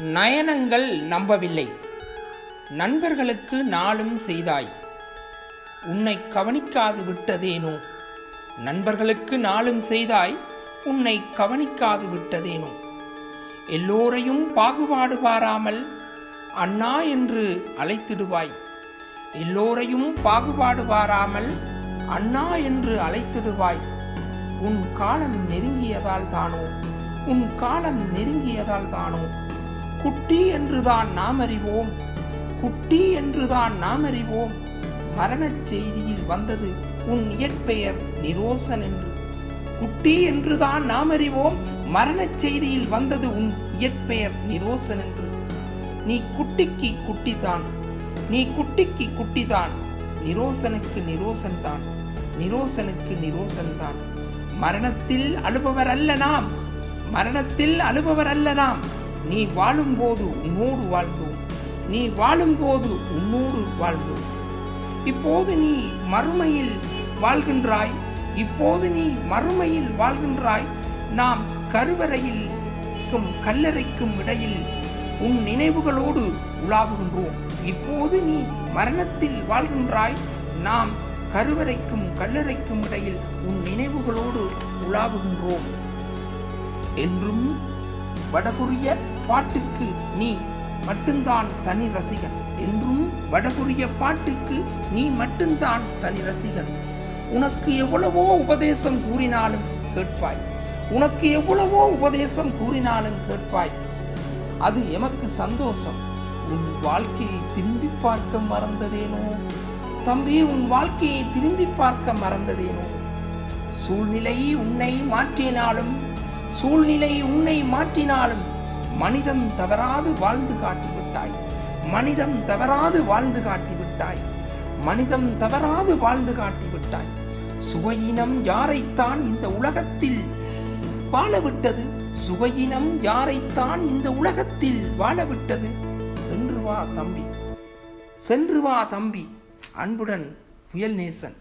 நயனங்கள் நம்பவில்லை. நண்பர்களுக்கு நாளும் செய்தாய். உன்னை கவனிக்காது விட்டதேனோ? நண்பர்களுக்கு நாளும் செய்தாய். உன்னை கவனிக்காது விட்டதேனோ? எல்லோரையும் பாகுபாடு பாராமல் அண்ணா என்று அழைத்திடுவாய். எல்லோரையும் பாகுபாடு பாராமல் அண்ணா என்று அழைத்திடுவாய். உன் காலம் நெருங்கியதால் தானோ? உன் காலம் நெருங்கியதால் தானோ? குட்டி என்றுதான் நாம் அறிவோம். குட்டி என்றுதான் நாம் அறிவோம். மரணச் செய்தியில் வந்தது உன் இயற்பெயர் நிரோசன் என்று. குட்டி என்றுதான் நாம் அறிவோம். மரணச் செய்தியில் வந்தது உன் இயற்பெயர் நிரோசன் என்று. நீ குட்டிக்கு குட்டிதான். நீ குட்டிக்கு குட்டிதான். நிரோசனுக்கு நிரோசன் தான் நிரோசனுக்கு நிரோசன் தான் மரணத்தில் அழுபவர் அல்ல நாம். மரணத்தில் அழுபவர் அல்ல நாம். நீ வாழும்போது உன்னோடு வாழ்ந்தோம் நீ வாழும்போது உன்னோடு வாழ்ந்தோம் இப்போது நீ மறுமையில் வாழ்கின்றாய். இப்போது நீ மறுமையில் வாழ்கின்றாய். நாம் கருவறையில் கல்லறைக்கும் இடையில் உன் நினைவுகளோடு உலாவுகின்றோம். இப்போது நீ மரணத்தில் வாழ்கின்றாய். நாம் கருவறைக்கும் கல்லறைக்கும் இடையில் உன் நினைவுகளோடு உலாவுகின்றோம். என்றும் வடகொரிய பாட்டுக்கு நீ மட்டும்தான் தனி ரசிகன் என்றும் வடகொரிய பாட்டுக்கு நீ மட்டும்தான் தனி ரசிகன். உனக்கு எவ்வளவோ உபதேசம் கூறினாலும் கேட்பாய். உனக்கு எவ்வளவோ உபதேசம் கூறினாலும் கேட்பாய். அது எமக்கு சந்தோஷம். உன் வாழ்க்கையை திரும்பி பார்க்க மறந்ததேனோ? தம்பி உன் வாழ்க்கையை திரும்பி பார்க்க மறந்ததேனோ? சூழ்நிலை உன்னை மாற்றினாலும் சூழ்நிலை உன்னை மாற்றினாலும் மனிதம் தவறாது வாழ்ந்து காட்டிவிட்டாய். மனிதம் தவறாது வாழ்ந்து காட்டிவிட்டாய். மனிதம் தவறாது வாழ்ந்து காட்டிவிட்டாய். சுவையினம் யாரைத்தான் இந்த உலகத்தில் வாழவிட்டது? சுவையினம் யாரைத்தான் இந்த உலகத்தில் வாழவிட்டது? சென்று வா தம்பி. சென்று வா தம்பி. அன்புடன் புயல் நேசன்.